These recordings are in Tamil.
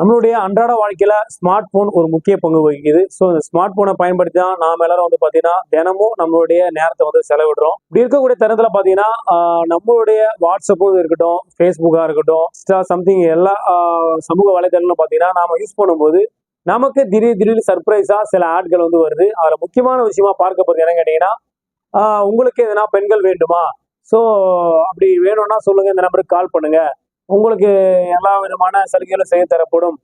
நம்மளுடைய அன்றாட வாழ்க்கையில ஸ்மார்ட் போன் ஒரு முக்கிய பங்கு வகிக்குது. ஸோ இந்த ஸ்மார்ட் போனை பயன்படுத்தி தான் நாம எல்லாரும் வந்து பாத்தீங்கன்னா தினமும் நம்மளுடைய நேரத்தை வந்து செலவிடுறோம். இப்படி இருக்கக்கூடிய தருணத்துல பாத்தீங்கன்னா நம்மளுடைய வாட்ஸ்அப்பும் இருக்கட்டும் ஃபேஸ்புக்கா இருக்கட்டும் சம்திங் எல்லா சமூக வலைதளங்களும் பாத்தீங்கன்னா நாம யூஸ் பண்ணும்போது நமக்கு திடீர் திடீர்னு சர்ப்ரைஸா சில ஆட்கள் வந்து வருது. அதுல முக்கியமான விஷயமா பார்க்க என்னன்னு கேட்டீங்கன்னா உங்களுக்கு எதனா பெண்கள் வேண்டுமா? ஸோ அப்படி வேணும்னா சொல்லுங்க. இந்த நம்பருக்கு கால் பண்ணுங்க. உங்களுக்கு எல்லா விதமான சலுகைகளும் செய்ய தரப்படும்.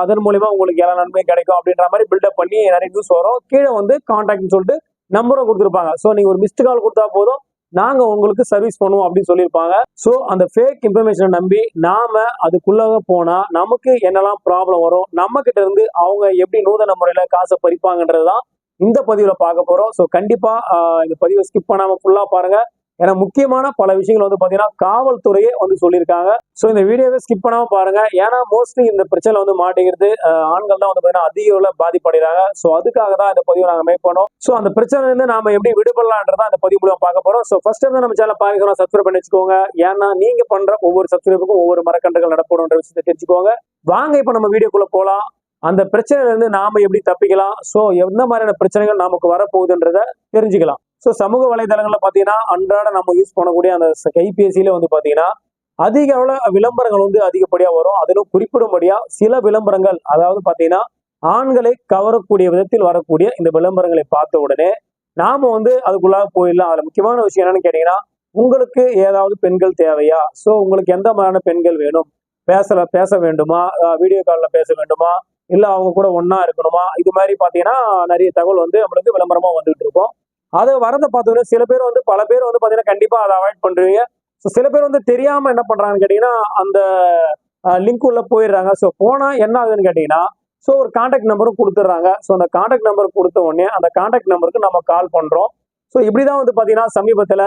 அதன் மூலியமா உங்களுக்கு எல்லா நன்மையும் கிடைக்கும் அப்படின்ற மாதிரி பில்டப் பண்ணி நிறைய நியூஸ் வரும். கீழே வந்து கான்டாக்ட்னு சொல்லிட்டு நம்பரும் கொடுத்துருப்பாங்க. ஸோ நீங்க ஒரு மிஸ்டு கால் கொடுத்தா போதும். நாங்க உங்களுக்கு சர்வீஸ் பண்ணுவோம் அப்படின்னு சொல்லியிருப்பாங்க. ஸோ அந்த ஃபேக் இன்ஃபர்மேஷனை நம்பி நாம அதுக்குள்ளாக போனா நமக்கு என்னெல்லாம் ப்ராப்ளம் வரும் நம்ம கிட்ட இருந்து அவங்க எப்படி நூதன முறையில காசை பறிப்பாங்கன்றது தான் இந்த பதிவுல பார்க்க போறோம். ஸோ கண்டிப்பா இந்த பதிவை ஸ்கிப் பண்ணாம ஃபுல்லா பாருங்க. ஏன்னா முக்கியமான பல விஷயங்கள் வந்து பாத்தீங்கன்னா காவல்துறையே வந்து சொல்லியிருக்காங்க. ஸோ இந்த வீடியோவை ஸ்கிப் பண்ணாம பாருங்க. ஏன்னா மோஸ்ட்லி இந்த பிரச்சனை வந்து மாட்டேங்கிறது ஆண்கள் தான் வந்து பாத்தீங்கன்னா அதிக அளவுல பாதிப்படைகிறாங்க. ஸோ அதுக்காக தான் இந்த பதிவு நாங்க மேக் பண்ணோம். ஸோ அந்த பிரச்சனை இருந்து நாம எப்படி விடுபடலான்றதா அந்த பதிவு மூலம் பார்க்க போறோம். ஸோ ஃபர்ஸ்ட் வந்து நம்ம சேனல் பாருங்க சப்ஸ்கிரைப் பண்ணி வச்சுக்கோங்க. ஏன்னா நீங்க பண்ற ஒவ்வொரு சப்ஸ்கிரைபுக்கும் ஒவ்வொரு மரக்கன்றுகள் நடப்படும்ன்ற விஷயத்தை தெரிஞ்சுக்கோங்க. வாங்க இப்ப நம்ம வீடியோக்குள்ள போலாம். அந்த பிரச்சனையில இருந்து நாம எப்படி தப்பிக்கலாம்? ஸோ எந்த மாதிரியான பிரச்சனைகள் நமக்கு வரப்போகுதுன்றத தெரிஞ்சுக்கலாம். ஸோ சமூக வலைதளங்களில் பார்த்தீங்கன்னா அன்றாட நம்ம யூஸ் பண்ணக்கூடிய அந்த கைபேசியில வந்து பார்த்தீங்கன்னா அதிக அளவுல விளம்பரங்கள் வந்து அதிகப்படியாக வரும். அதிலும் குறிப்பிடும்படியா சில விளம்பரங்கள் அதாவது பார்த்தீங்கன்னா ஆண்களை கவரக்கூடிய விதத்தில் வரக்கூடிய இந்த விளம்பரங்களை பார்த்த உடனே நாம வந்து அதுக்குள்ளாக போயிடலாம். அதில் முக்கியமான விஷயம் என்னன்னு கேட்டீங்கன்னா உங்களுக்கு ஏதாவது பெண்கள் தேவையா? ஸோ உங்களுக்கு எந்த மாதிரியான பெண்கள் வேணும்? பேசல பேச வேண்டுமா? வீடியோ காலில் பேச வேண்டுமா? இல்லை அவங்க கூட ஒன்றா இருக்கணுமா? இது மாதிரி பார்த்தீங்கன்னா நிறைய தகவல் வந்து நம்மளுக்கு விளம்பரமாக வந்துகிட்டு இருக்கும். அது வரதை பார்த்தோன்னா சில பேர் வந்து பல பேர் வந்து பாத்தீங்கன்னா கண்டிப்பா அதை அவாய்ட் பண்ணுறீங்க ஸோ சில பேர் வந்து தெரியாம என்ன பண்ணுறாங்கன்னு கேட்டீங்கன்னா அந்த லிங்க் உள்ள போயிடுறாங்க. ஸோ போனா என்ன ஆகுதுன்னு கேட்டிங்கன்னா ஸோ ஒரு காண்டாக்ட் நம்பரும் கொடுத்துட்றாங்க. ஸோ அந்த காண்டாக்ட் நம்பர் கொடுத்த உடனே அந்த காண்டாக்ட் நம்பருக்கு நம்ம கால் பண்றோம். ஸோ இப்படிதான் வந்து பாத்தீங்கன்னா சமீபத்துல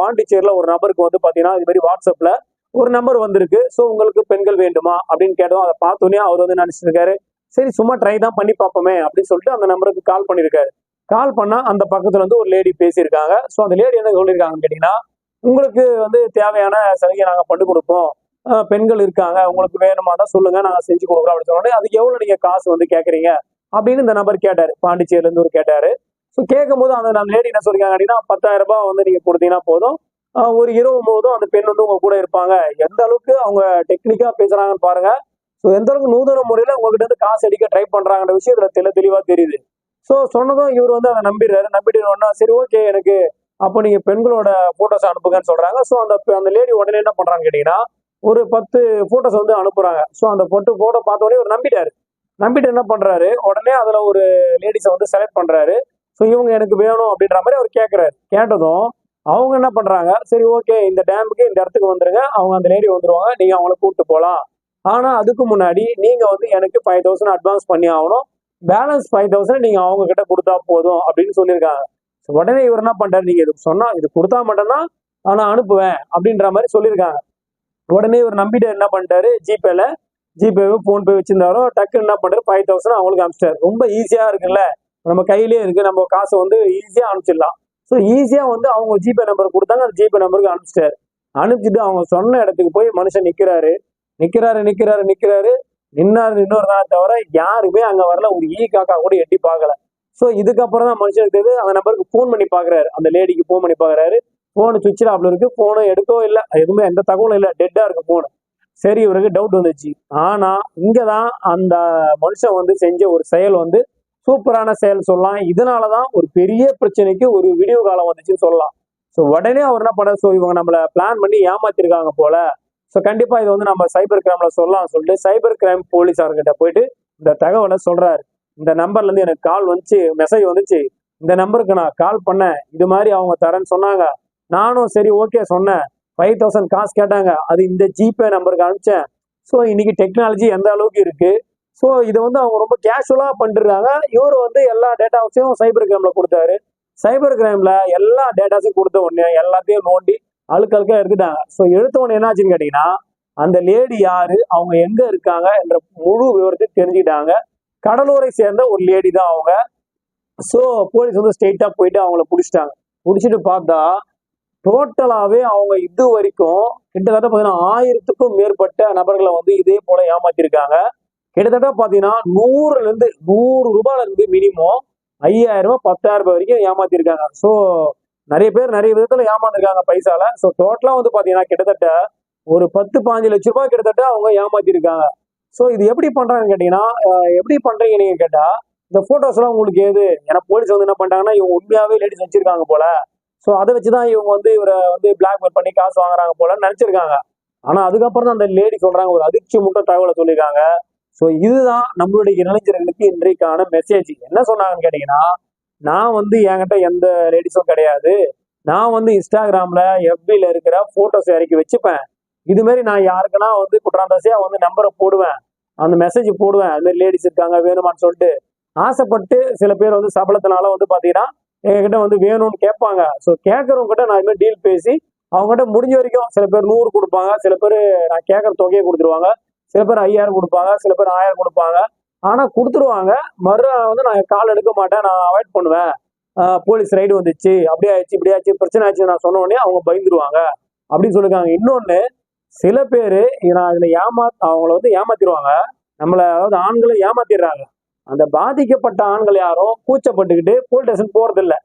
பாண்டிச்சேரியில் ஒரு நபருக்கு வந்து பாத்தீங்கன்னா இது மாதிரி வாட்ஸ்அப்ல ஒரு நம்பர் வந்திருக்கு. ஸோ உங்களுக்கு பெண்கள் வேண்டுமா? அப்படின்னு கேட்டோம் அதை பார்த்தோன்னே அவர் வந்து நினைச்சிருக்காரு சரி சும்மா ட்ரை தான் பண்ணி பார்ப்போமே அப்படின்னு சொல்லிட்டு அந்த நம்பருக்கு கால் பண்ணியிருக்காரு. கால் பண்ணால் அந்த பக்கத்துல வந்து ஒரு லேடி பேசியிருக்காங்க. ஸோ அந்த லேடி என்ன சொல்லியிருக்காங்கன்னு கேட்டிங்கன்னா உங்களுக்கு வந்து தேவையான சலுகை நாங்கள் பண்ணி கொடுப்போம். பெண்கள் இருக்காங்க. உங்களுக்கு வேணுமா தான் சொல்லுங்கள் நாங்கள் செஞ்சு கொடுக்குறோம். அப்படின்னு சொன்னோடனே அதுக்கு எவ்வளோ நீங்கள் காசு வந்து கேட்குறீங்க அப்படின்னு இந்த நபர் கேட்டாரு. பாண்டிச்சேரியிலேருந்து ஒரு கேட்டார். ஸோ கேட்கும் போது அந்த லேடி என்ன சொல்லியிருக்காங்க அப்படின்னா பத்தாயிரம் ரூபாய் வந்து நீங்கள் கொடுத்தீங்கன்னா போதும். ஒரு இரவு போதும் அந்த பெண் வந்து உங்க கூட இருப்பாங்க. எந்த அளவுக்கு அவங்க டெக்னிக்கா பேசுறாங்கன்னு பாருங்க. ஸோ எந்த அளவுக்கு நூதன முறையில உங்ககிட்ட இருந்து காசு அடிக்க ட்ரை பண்றாங்கன்ற விஷயம் இதுல தெளி தெளிவா தெரியுது. ஸோ சொன்னதும் இவர் வந்து அதை நம்பிடுறாரு. நம்பிட்டு சரி ஓகே எனக்கு அப்போ நீங்கள் பெண்களோட ஃபோட்டோஸ் அனுப்புங்கன்னு சொல்கிறாங்க ஸோ அந்த அந்த லேடி உடனே என்ன பண்ணுறான்னு கேட்டிங்கன்னா ஒரு பத்து ஃபோட்டோஸ் வந்து அனுப்புகிறாங்க ஸோ அந்த பொட்டு ஃபோட்டோ பார்த்த உடனே இவர் நம்பிட்டாரு. நம்பிட்டு என்ன பண்ணுறாரு உடனே அதில் ஒரு லேடிஸை வந்து செலக்ட் பண்ணுறாரு ஸோ இவங்க எனக்கு வேணும் அப்படின்ற மாதிரி அவர் கேட்குறாரு கேட்டதும் அவங்க என்ன பண்ணுறாங்க சரி ஓகே இந்த டேமுக்கு இந்த இடத்துக்கு வந்துருங்க. அவங்க அந்த லேடி வந்துடுவாங்க நீங்கள் அவங்கள கூப்பிட்டு போகலாம் ஆனால் அதுக்கு முன்னாடி நீங்கள் வந்து எனக்கு ஃபைவ் தௌசண்ட் அட்வான்ஸ் பண்ணி ஆகணும். பேலன்ஸ் ஃபைவ் தௌசண்ட் நீங்க அவங்க கிட்ட கொடுத்தா போதும் அப்படின்னு சொல்லியிருக்காங்க. உடனே இவர் என்ன பண்றாரு? நீங்க இது சொன்னா இது கொடுத்தா மட்டும்தான் நான் அனுப்புவேன் அப்படின்ற மாதிரி சொல்லியிருக்காங்க. உடனே இவர் நம்பிட்டு என்ன பண்ணிட்டாரு? ஜிபேல ஜிபே ஃபோன்பே வச்சிருந்தாரோ டக்குன்னு என்ன பண்றாரு? ஃபைவ் தௌசண்ட் அவங்களுக்கு அனுப்பிச்சிட்டாரு. ரொம்ப ஈஸியா இருக்குல்ல? நம்ம கையிலேயே இருக்கு. நம்ம காசை வந்து ஈஸியா அனுப்பிச்சிடலாம். ஸோ ஈஸியா வந்து அவங்க ஜிபே நம்பர் கொடுத்தாங்க. அந்த ஜிபே நம்பருக்கு அனுப்பிச்சிட்டாரு. அனுப்பிச்சிட்டு அவங்க சொன்ன இடத்துக்கு போய் மனுஷன் நிக்கிறாரு. நிக்கிறாரு நிக்கிறாரு நிக்கிறாரு. நின்னார் நின்னோர் தானே தவிர யாருமே அங்க வரல. ஒரு ஈ காக்கா கூட எட்டி பார்க்கல. ஸோ இதுக்கப்புறம் தான் மனுஷனுக்கு தெரியுது அந்த நம்பருக்கு ஃபோன் பண்ணி பாக்குறாரு அந்த லேடிக்கு ஃபோன் பண்ணி பாக்குறாரு ஃபோனு சுவிட்ச் ஆஃப்ல இருக்கு ஃபோனும் எடுக்கவும் இல்லை. எதுவுமே எந்த தகவலும் இல்லை. டெட்டா இருக்கு ஃபோனு சரி இவருக்கு டவுட் வந்துச்சு. ஆனா இங்கதான் அந்த மனுஷன் வந்து செஞ்ச ஒரு செயல் வந்து சூப்பரான செயல் சொல்லலாம். இதனாலதான் ஒரு பெரிய பிரச்சனைக்கு ஒரு வீடியோ காலம் வந்துச்சுன்னு சொல்லலாம். ஸோ உடனே அவர் என்ன பண்ண ஸோ இவங்க நம்மள பிளான் பண்ணி ஏமாத்திருக்காங்க போல. ஸோ கண்டிப்பாக இது வந்து நம்ம சைபர் கிரைமில் சொல்லலாம் சொல்லிட்டு சைபர் கிரைம் போலீஸார்கிட்ட போயிட்டு இந்த தகவலை சொல்கிறாரு இந்த நம்பர்லேருந்து எனக்கு கால் வந்துச்சு மெசேஜ் வந்துச்சு. இந்த நம்பருக்கு நான் கால் பண்ணேன். இது மாதிரி அவங்க தரேன்னு சொன்னாங்க. நானும் சரி ஓகே சொன்னேன். ஃபைவ் தௌசண்ட் காசு கேட்டாங்க. அது இந்த ஜிபே நம்பருக்கு அனுப்பிச்சேன். ஸோ இன்னைக்கு டெக்னாலஜி எந்த அளவுக்கு இருக்குது ஸோ இதை வந்து அவங்க ரொம்ப கேஷுவலாக பண்ணிருக்காங்க இவர் வந்து எல்லா டேட்டாஸையும் சைபர் கிரைமில் கொடுத்தாரு. சைபர் கிரைமில் எல்லா டேட்டாஸையும் கொடுத்த உடனே எல்லாத்தையும் நோண்டி அழுக்க அழுக்கா எடுத்துட்டாங்க. ஸோ எடுத்த என்ன என்னாச்சுன்னு கேட்டீங்கன்னா அந்த லேடி யாரு அவங்க எங்க இருக்காங்க என்ற முழு விவரத்தை தெரிஞ்சுக்கிட்டாங்க. கடலூரை சேர்ந்த ஒரு லேடி தான் அவங்க. ஸோ போலீஸ் வந்து ஸ்ட்ரெயிட்டா போயிட்டு அவங்கள பிடிச்சிட்டாங்க. பிடிச்சிட்டு பார்த்தா டோட்டலாகவே அவங்க இது வரைக்கும் கிட்டத்தட்ட பார்த்தீங்கன்னா ஆயிரத்துக்கும் மேற்பட்ட நபர்களை வந்து இதே போல ஏமாத்திருக்காங்க. கிட்டத்தட்ட பார்த்தீங்கன்னா நூறுலேருந்து நூறு ரூபாயிலேருந்து மினிமம் ஐயாயிரம் ரூபாய் பத்தாயிரம் ரூபாய் வரைக்கும் ஏமாத்திருக்காங்க. ஸோ நிறைய பேர் நிறைய விதத்துல ஏமாந்துருக்காங்க பைசால. ஸோ டோட்டலா வந்து பாத்தீங்கன்னா கிட்டத்தட்ட ஒரு பத்து பாஞ்சு லட்ச ரூபாய் கிட்டத்தட்ட அவங்க ஏமாத்திருக்காங்க. ஸோ இது எப்படி பண்றாங்கன்னு கேட்டீங்கன்னா எப்படி பண்றீங்க நீங்க கேட்டா இந்த போட்டோஸ் எல்லாம் உங்களுக்கு ஏது ஏன்னா போலீஸ் வந்து என்ன பண்றாங்கன்னா இவங்க உண்மையாவே லேடிஸ் வச்சிருக்காங்க போல. ஸோ அதை வச்சுதான் இவங்க வந்து இவரை வந்து பிளாக்மெயில் பண்ணி காசு வாங்குறாங்க போல நினைச்சிருக்காங்க. ஆனா அதுக்கப்புறம் தான் அந்த லேடி சொல்றாங்க ஒரு அதிர்ச்சி முட்டை தகவலை சொல்லியிருக்காங்க. ஸோ இதுதான் நம்மளுடைய இளைஞர்களுக்கு இன்றைக்கான மெசேஜ் என்ன சொன்னாங்கன்னு கேட்டீங்கன்னா நான் வந்து என்கிட்ட எந்த லேடிஸும் கிடையாது. நான் வந்து இன்ஸ்டாகிராம்ல எஃபில இருக்கிற போட்டோஸ் இறக்கி வச்சுப்பேன். இது மாதிரி நான் யாருக்குன்னா வந்து குற்றாந்தாசியா வந்து நம்பரை போடுவேன். அந்த மெசேஜ் போடுவேன். அது மாதிரி லேடிஸ் இருக்காங்க வேணுமான்னு சொல்லிட்டு. ஆசைப்பட்டு சில பேர் வந்து சபலத்தினால வந்து பாத்தீங்கன்னா எங்ககிட்ட வந்து வேணும்னு கேட்பாங்க. ஸோ கேட்கறவங்க கிட்ட நான் இது மாதிரி டீல் பேசி அவங்ககிட்ட முடிஞ்ச வரைக்கும் சில பேர் நூறு கொடுப்பாங்க. சில பேர் நான் கேட்கற தொகையை கொடுத்துருவாங்க. சில பேர் ஐயாயிரம் கொடுப்பாங்க. சில பேர் ஆயிரம் கொடுப்பாங்க. ஆனா கொடுத்துருவாங்க. மறு வந்து நான் கால் எடுக்க மாட்டேன் நான் அவாய்ட் பண்ணுவேன். போலீஸ் ரைடு வந்துச்சு அப்படியே ஆயிடுச்சு இப்படி ஆச்சு பிரச்சனை ஆச்சு நான் சொன்ன உடனே அவங்க பயந்துருவாங்க. அப்படின்னு சொல்லியிருக்காங்க இன்னொன்னு சில பேர் நான் இதுல ஏமா அவங்கள வந்து ஏமாத்திடுவாங்க நம்மள அதாவது ஆண்களை ஏமாத்திடுறாங்க. அந்த பாதிக்கப்பட்ட ஆண்கள் யாரும் கூச்சப்பட்டுக்கிட்டு போலீஸ் ஸ்டேஷன் போகிறதில்ல இல்ல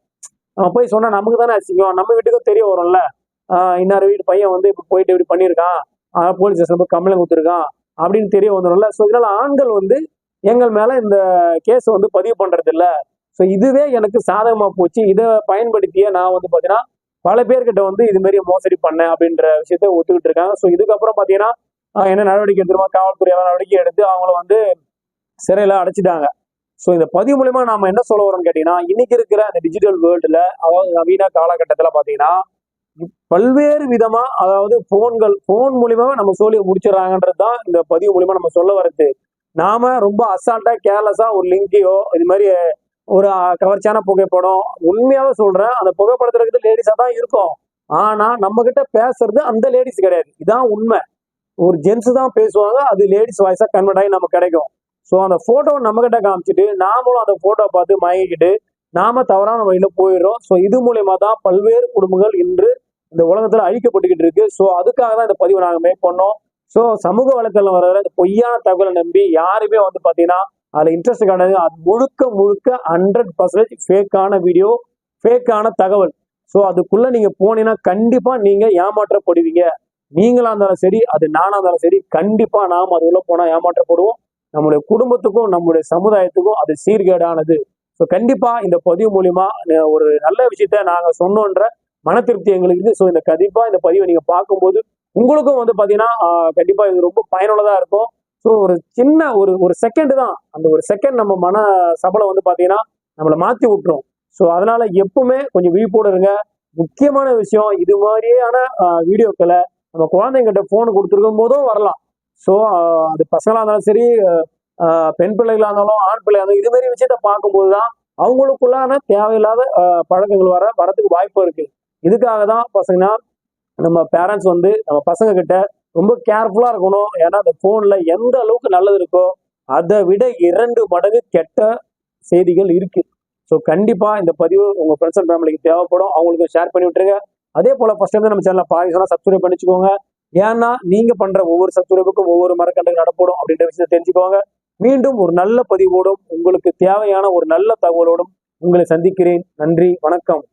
நம்ம போய் சொன்னா நமக்கு தானே அசிங்கம். நம்ம வீட்டுக்கும் தெரிய வரும்ல. இன்னொரு வீட்டு பையன் வந்து இப்படி போயிட்டு இப்படி பண்ணியிருக்கான். போலீஸ் ஸ்டேஷன் போய் கம்ப்ளைண்ட் கொடுத்துருக்கான். அப்படின்னு தெரிய வந்துடும்ல ஸோ இதனால ஆண்கள் வந்து எங்கள் மேலே இந்த கேஸ் வந்து பதிவு பண்ணுறது இல்லை ஸோ இதுவே எனக்கு சாதகமாக போச்சு. இதை பயன்படுத்திய நான் வந்து பார்த்தீங்கன்னா பல பேர்கிட்ட வந்து இதுமாரி மோசடி பண்ணேன் அப்படின்ற விஷயத்த ஒத்துக்கிட்டு இருக்காங்க. ஸோ இதுக்கப்புறம் பார்த்தீங்கன்னா என்ன நடவடிக்கை எடுத்துருமா காவல்துறை நடவடிக்கை எடுத்து அவங்கள வந்து சிறையில் அடைச்சிட்டாங்க. ஸோ இந்த பதிவு மூலயமா நாம என்ன சொல்ல வரோம்னு கேட்டீங்கன்னா இன்னைக்கு இருக்கிற அந்த டிஜிட்டல் வேர்ல்டுல அதாவது நவீன காலகட்டத்தில் பார்த்தீங்கன்னா பல்வேறு விதமா அதாவது போன்கள் போன் மூலியமாக நம்ம சொல்லி முடிச்சிடறாங்கன்றது தான் இந்த பதிவு மூலியமா நம்ம சொல்ல வர்றது. நாம ரொம்ப அசால்ட்டா கேர்லெஸ்ஸா ஒரு லிங்கையோ இது மாதிரி ஒரு கவர்ச்சியான புகைப்படம் உண்மையாவே சொல்றேன் அந்த புகைப்படத்துல இருக்கிறது லேடிஸா தான் இருக்கும். ஆனா நம்ம கிட்ட பேசுறது அந்த லேடிஸ் கிடையாது. இதான் உண்மை. ஒரு ஜென்ஸ் தான் பேசுவாங்க அது லேடிஸ் வாய்ஸா கன்வெர்ட் ஆகி நமக்கு கிடைக்கும். ஸோ அந்த போட்டோ நம்ம கிட்ட காமிச்சிட்டு நாமளும் அந்த போட்டோ பார்த்து மயங்கிக்கிட்டு நாம தவறான வழியில போயிடுறோம். ஸோ இது மூலயமா தான் பல்வேறு குடும்பங்கள் இன்று இந்த உலகத்துல அழிக்கப்பட்டுக்கிட்டு இருக்கு. ஸோ அதுக்காக தான் இந்த பதிவை நாங்கள் மேக் பண்ணோம் ஸோ சமூக வலைத்தளம் வர இந்த பொய்யான தகவலை நம்பி யாருமே வந்து பார்த்தீங்கன்னா அதில் இன்ட்ரெஸ்ட் கிடையாது அது முழுக்க முழுக்க ஹண்ட்ரட் பர்சன்டேஜ் ஃபேக்கான வீடியோ ஃபேக்கான தகவல். ஸோ அதுக்குள்ளே நீங்கள் போனீங்கன்னா கண்டிப்பாக நீங்கள் ஏமாற்றப்படுவீங்க. நீங்களா இருந்தாலும் சரி அது நானாக இருந்தாலும் சரி கண்டிப்பாக நாம் அது போனால் ஏமாற்றப்படுவோம். நம்முடைய குடும்பத்துக்கும் நம்முடைய சமுதாயத்துக்கும் அது சீர்கேடானது. ஸோ கண்டிப்பாக இந்த பதிவு மூலியமா ஒரு நல்ல விஷயத்த நாங்கள் சொன்னோன்ற மன திருப்தி எங்களுக்கு ஸோ இந்த கண்டிப்பாக இந்த பதிவை நீங்கள் பார்க்கும்போது உங்களுக்கும் வந்து பார்த்தீங்கன்னா கண்டிப்பாக இது ரொம்ப பயனுள்ளதாக இருக்கும். ஸோ ஒரு சின்ன ஒரு ஒரு செகண்ட் தான். அந்த ஒரு செகண்ட் நம்ம மன சபலம் வந்து பார்த்தீங்கன்னா நம்மளை மாற்றி விட்டுரும். ஸோ அதனால எப்பவுமே கொஞ்சம் விழிப்போடு இருங்க. முக்கியமான விஷயம் இது மாதிரியான வீடியோக்களை நம்ம குழந்தைங்கிட்ட ஃபோன் கொடுத்துருக்கும் போதும் வரலாம். ஸோ அது பசங்களாக இருந்தாலும் சரி பெண் பிள்ளைகளாக இருந்தாலும் ஆண் பிள்ளையாக இருந்தாலும் இது மாதிரி விஷயத்த பார்க்கும்போது தான் அவங்களுக்குள்ளான தேவையில்லாத பழக்கங்கள் வர வரத்துக்கு வாய்ப்பு இருக்கு. இதுக்காக தான் பசங்கன்னா நம்ம பேரண்ட்ஸ் வந்து நம்ம பசங்க கிட்ட ரொம்ப கேர்ஃபுல்லாக இருக்கணும். ஏன்னா அந்த ஃபோனில் எந்த அளவுக்கு நல்லது இருக்கோ அதை விட இரண்டு மடங்கு கெட்ட செய்திகள் இருக்கு. ஸோ கண்டிப்பாக இந்த பதிவு உங்கள் ஃப்ரெண்ட்ஸ் அண்ட் ஃபேமிலிக்கு தேவைப்படும். அவங்களுக்கு ஷேர் பண்ணி விட்டுருங்க. அதே போல் ஃபஸ்ட்டு டைம் நம்ம சேனலை பாருங்கன்னா சப்ஸ்கிரைப் பண்ணிச்சுக்கோங்க. ஏன்னா நீங்கள் பண்ணுற ஒவ்வொரு சப்ஸ்கிரைபுக்கும் ஒவ்வொரு மரக்கண்டுகள் நடப்படும் அப்படின்ற விஷயத்தை தெரிஞ்சுக்கோங்க. மீண்டும் ஒரு நல்ல பதிவோடும் உங்களுக்கு தேவையான ஒரு நல்ல தகவலோடும் உங்களை சந்திக்கிறேன். நன்றி வணக்கம்.